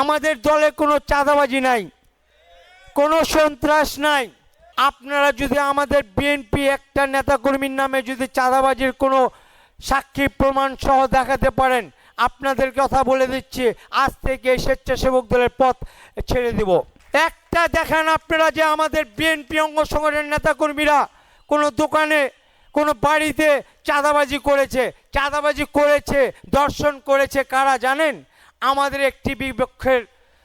আমাদের দলে কোনো চাঁদাবাজি নাই, কোনো সন্ত্রাস নাই। আপনারা যদি আমাদের বিএনপি একটা নেতাকর্মীর নামে যদি চাঁদাবাজির কোনো সাক্ষী প্রমাণ সহ দেখাতে পারেন, আপনাদের কথা বলে দিচ্ছি, আজ থেকে স্বেচ্ছাসেবক দলের পথ ছেড়ে দেব। একটা দেখান আপনারা যে আমাদের বিএনপি অঙ্গ সংগঠনের নেতাকর্মীরা কোনো দোকানে, কোনো বাড়িতে চাঁদাবাজি করেছে। চাঁদাবাজি করেছে, দর্শন করেছে কারা জানেন? আমাদের একটি বিপক্ষের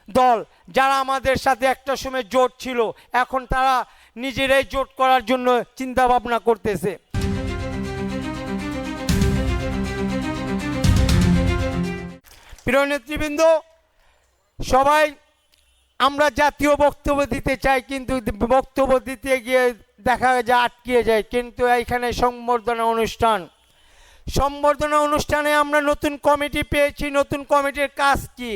দল, যারা আমাদের সাথে একটা সময় জোট ছিল, এখন তারা নিজেরাই জোট করার জন্য চিন্তা ভাবনা করতেছে। প্রিয় নেতৃবৃন্দ, সবাই, আমরা জাতীয় বক্তব্য দিতে চাই, কিন্তু বক্তব্য দিতে গিয়ে দেখা যায় আটকিয়ে যায়, কিন্তু এইখানে সংবর্ধনা অনুষ্ঠান। সম্বর্ধনা অনুষ্ঠানে আমরা নতুন কমিটি পেয়েছি, নতুন কমিটির কাজ কি?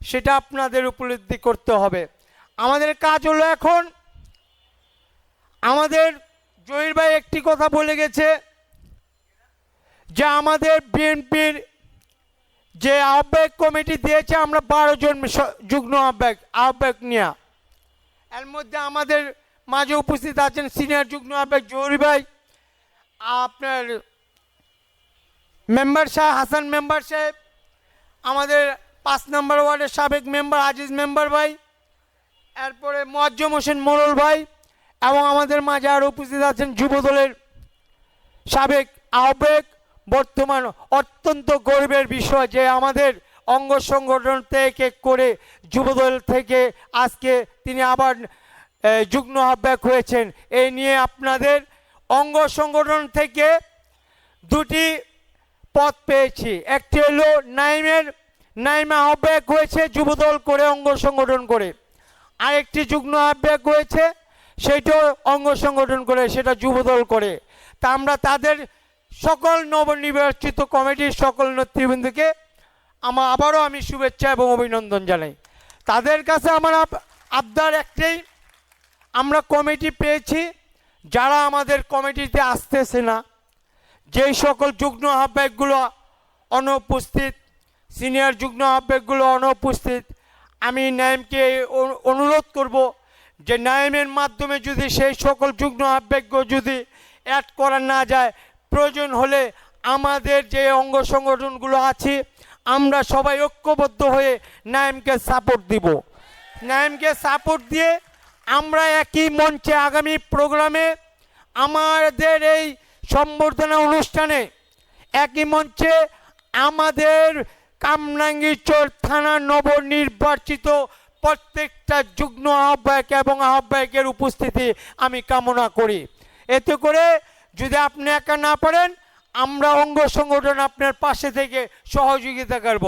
সেটা আপনাদের উপলব্ধি করতে হবে। আমাদের কাজ হলো এখন, আমাদের জহির ভাই একটি কথা বলে গেছে যে আমাদের বিএনপির যে আহ্বায়ক কমিটি দিয়েছে, আমরা বারো জন যুগ্ম আহ্বায়ক আহ্বায়ক নিয়ে। এর মধ্যে আমাদের মাঝে উপস্থিত আছেন সিনিয়র যুগ্ম আহ্বায়ক জহুরি ভাই। আপনার মেম্বার সাহেব, হাসান মেম্বার সাহেব, আমাদের পাঁচ নম্বর ওয়ার্ডের সাবেক মেম্বার আজিজ মেম্বার ভাই, এরপরে মোয়াজ্জম হোসেন মোরল ভাই এবং আমাদের মাঝে আরও উপস্থিত আছেন যুবদলের সাবেক আহ্বায়ক, বর্তমান অত্যন্ত গর্বের বিষয় যে আমাদের অঙ্গ সংগঠন থেকে করে যুবদল থেকে আজকে তিনি আবার যুগ্ম আহ্বায়ক হয়েছেন। এই নিয়ে আপনাদের অঙ্গ সংগঠন থেকে দুটি পদ পেয়েছি। একটি হলো নাইমের, নাইমা আহ্বায়ক হয়েছে যুবদল করে অঙ্গ সংগঠন করে। আরেকটি যুগ্ম আহ্বায়ক হয়েছে সেইটাও অঙ্গ সংগঠন করে, সেটা যুবদল করে। তা আমরা তাদের সকল নবনির্বাচিত কমিটির সকল নেতৃবৃন্দকে আমার আবারও আমি শুভেচ্ছা এবং অভিনন্দন জানাই। তাদের কাছে আমার আবদার একটাই, আমরা কমিটি পেয়েছি, যারা আমাদের কমিটিতে আসতেছে না যেই সকল যুগ্ম আহ্বায়কগুলো অনুপস্থিত, সিনিয়র যুগ্ম আহ্বায়কগুলো অনুপস্থিত, আমি নাইমকে অনুরোধ করব যে নাইমের মাধ্যমে যদি সেই সকল যুগ্ম আহ্বায়ক যদি অ্যাড করা না যায়, প্রয়োজন হলে আমাদের যে অঙ্গ সংগঠনগুলো আছে, আমরা সবাই ঐক্যবদ্ধ হয়ে নাইমকে সাপোর্ট দিব। নাইমকে সাপোর্ট দিয়ে আমরা একই মঞ্চে আগামী প্রোগ্রামে আমাদের এই সম্বর্ধনা অনুষ্ঠানে একই মঞ্চে আমাদের কামরাঙ্গীরচর থানা নবনির্বাচিত প্রত্যেকটা যুগ্ম আহ্বায়ক এবং আহ্বায়কের উপস্থিতি আমি কামনা করি। এতে করে যদি আপনি একা না পারেন, আমরা অঙ্গ সংগঠন আপনার পাশে থেকে সহযোগিতা করব।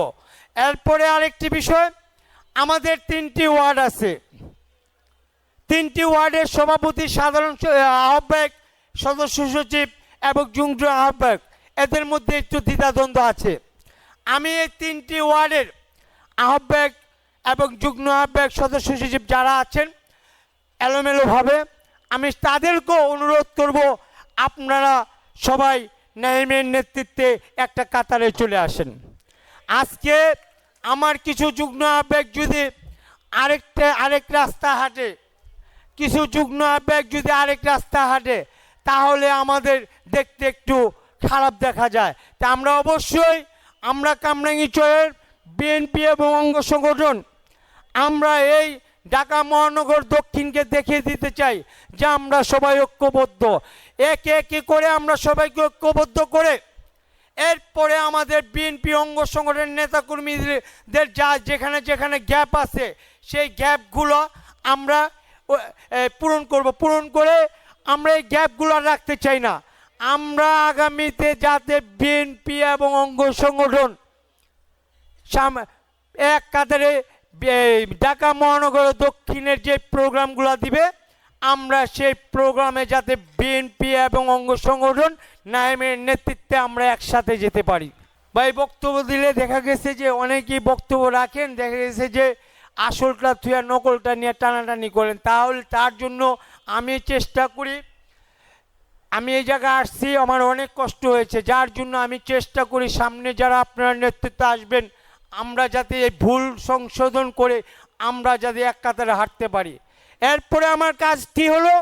এরপরে আরেকটি বিষয়, আমাদের তিনটি ওয়ার্ড আছে। তিনটি ওয়ার্ডের সভাপতি সাধারণ আহ্বায়ক, সদস্য সচিব এবং যুগ্ম আহ্বায়ক। এদের মধ্যে একটু দ্বিধাদ্বন্দ্ব আছে। আমি এই তিনটি ওয়ার্ডের আহ্বায়ক এবং যুগ্ম আহ্বায়ক সদস্য সচিব যারা আছেন, এলোমেলোভাবে আমি তাদেরকেও অনুরোধ করব, আপনারা সবাই নাইমের নেতৃত্বে একটা কাতারে চলে আসেন। আজকে আমার কিছু যুগ্ম আহ্বায়ক যদি আরেকটা, আরেক রাস্তা হাঁটে কিছু যুগ্ম আহ্বায়ক যদি আরেক রাস্তা হাঁটে তাহলে আমাদের দেখতে একটু খারাপ দেখা যায়। তা আমরা অবশ্যই, আমরা কামরাঙ্গি কামরাঙ্গীচরের বিএনপি এবং অঙ্গ সংগঠন, আমরা এই ঢাকা মহানগর দক্ষিণকে দেখিয়ে দিতে চাই যে আমরা সবাই ঐক্যবদ্ধ। একে একে করে আমরা সবাইকে ঐক্যবদ্ধ করে এরপরে আমাদের বিএনপি অঙ্গ সংগঠনের নেতাকর্মীদের যা যেখানে যেখানে গ্যাপ আছে, সেই গ্যাপগুলো আমরা পূরণ করব। পূরণ করে আমরা এই গ্যাপগুলো রাখতে চাই না। আমরা আগামীতে যাতে বিএনপি এবং অঙ্গ সংগঠন এক কাতারে ঢাকা মহানগর দক্ষিণের যে প্রোগ্রামগুলো দিবে, আমরা সেই প্রোগ্রামে যাতে বিএনপি এবং অঙ্গ সংগঠন নাইমের নেতৃত্বে আমরা একসাথে যেতে পারি। ভাই, বক্তব্য দিলে দেখা গেছে যে অনেকেই বক্তব্য রাখেন, দেখা গেছে যে আসলটা থুয়া নকলটা নিয়ে টানাটানি করেন। তাহলে তার জন্য আমি চেষ্টা করি, আমি এই জায়গায় আসছি, আমার অনেক কষ্ট হয়েছে, যার জন্য আমি চেষ্টা করি সামনে যারা আপনারা নেতৃত্বে আসবেন, আমরা যাতে এই ভুল সংশোধন করে আমরা যাতে এক কাতারে হাঁটতে পারি। এরপরে আমার কাজটি হলো?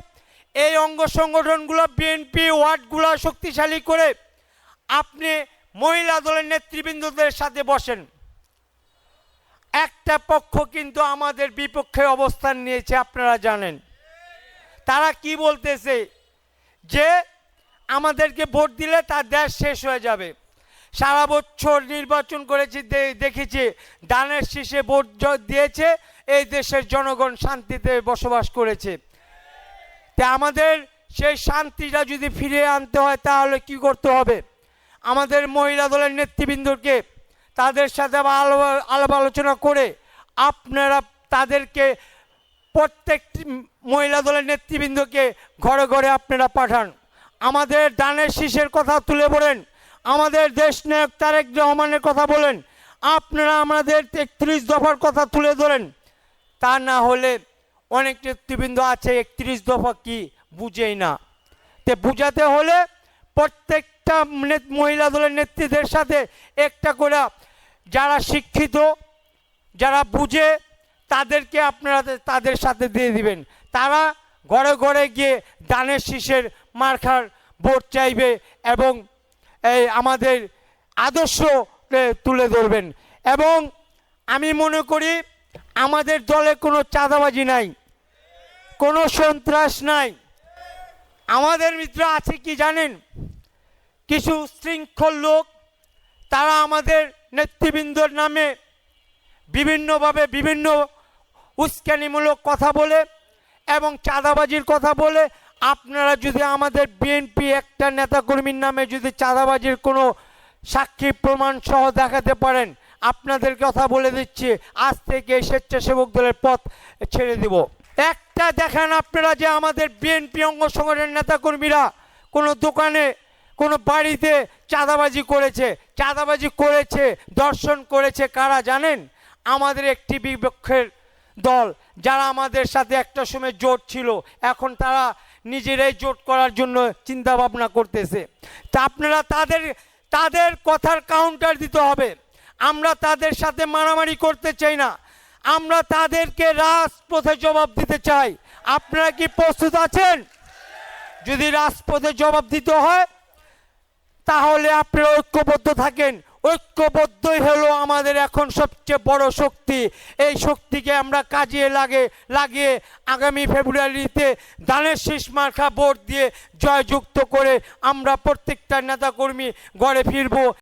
এই অঙ্গ সংগঠনগুলো বিএনপি ওয়ার্ডগুলো শক্তিশালী করে আপনি মহিলা দলের নেতৃবৃন্দদের সাথে বসেন। একটা পক্ষ কিন্তু আমাদের বিপক্ষে অবস্থান নিয়েছে, আপনারা জানেন। তারা কি বলতেছে? যে আমাদেরকে ভোট দিলে তার দেশ শেষ হয়ে যাবে। সারা বছর নির্বাচন করেছি দেখেছি, দানের শীষে ভোট দিয়েছে, এই দেশের জনগণ শান্তিতে বসবাস করেছে। তা আমাদের সেই শান্তিটা যদি ফিরিয়ে আনতে হয়, তাহলে কি করতে হবে? আমাদের মহিলা দলের নেতৃবৃন্দকে তাদের সাথে আলো- আলাপ আলোচনা করে আপনারা তাদেরকে প্রত্যেকটি মহিলা দলের নেতৃবৃন্দকে ঘরে ঘরে আপনারা পাঠান। আমাদের দানের শীষের কথা তুলে বলেন আমাদের দেশ নায়ক তারেক রহমানের কথা বলেন। আপনারা আমাদের একত্রিশ দফার কথা তুলে ধরেন। তা না হলে অনেক নেতৃবৃন্দ আছে একত্রিশ দফা কি বুঝেই না। তে বুঝাতে হলে প্রত্যেকটা মহিলা দলের নেত্রীদের সাথে একটা করে যারা শিক্ষিত, যারা বুঝে তাদেরকে আপনারা তাদের সাথে দিয়ে দিবেন। তারা ঘরে ঘরে গিয়ে দানের শীষের মার্খার ভোট চাইবে এবং এই আমাদের আদর্শ তুলে ধরবেন। এবং আমি মনে করি আমাদের দলে কোনো চাঁদাবাজি নাই, কোনো সন্ত্রাস নাই। আমাদের মিত্র আছে কি জানেন? কিছু শৃঙ্খল লোক, তারা আমাদের নেতৃবৃন্দর নামে বিভিন্নভাবে বিভিন্ন উস্কানিমূলক কথা বলে এবং চাঁদাবাজির কথা বলে, আপনারা যদি আমাদের বিএনপি একটা নেতাকর্মীর নামে যদি চাঁদাবাজির কোনো সাক্ষী প্রমাণ সহ দেখাতে পারেন, আপনাদের কথা বলে দিচ্ছি, আজ থেকে স্বেচ্ছাসেবক দলের পথ ছেড়ে দেব। একটা দেখান আপনারা যে আমাদের বিএনপি অঙ্গ সংগঠনের নেতাকর্মীরা কোনো দোকানে, কোনো বাড়িতে চাঁদাবাজি করেছে। চাঁদাবাজি করেছে, দর্শন করেছে কারা জানেন? আমাদের একটি বিপক্ষের দল, যারা আমাদের সাথে একটা সময় জোট ছিল, এখন তারা নিজেরাই জোট করার জন্য চিন্তা ভাবনা করতেছে। তা আপনারা তাদের তাদের কথার কাউন্টার দিতে হবে। আমরা তাদের সাথে মারামারি করতে চাই না। আমরা তাদেরকে রাজপথে জবাব দিতে চাই। আপনারা কি প্রস্তুত আছেন? যদি রাজপথে জবাব দিতে হয়, তাহলে আপনারা ঐক্যবদ্ধ থাকেন। ঐক্যবদ্ধই হলো আমাদের এখন সবচেয়ে বড় শক্তি। এই শক্তিকে আমরা কাজে লাগে, লাগিয়ে আগামী ফেব্রুয়ারিতে দানের শেষ মার্খা ভোট দিয়ে জয়যুক্ত করে আমরা প্রত্যেকটা নেতাকর্মী গড়ে ফিরবো।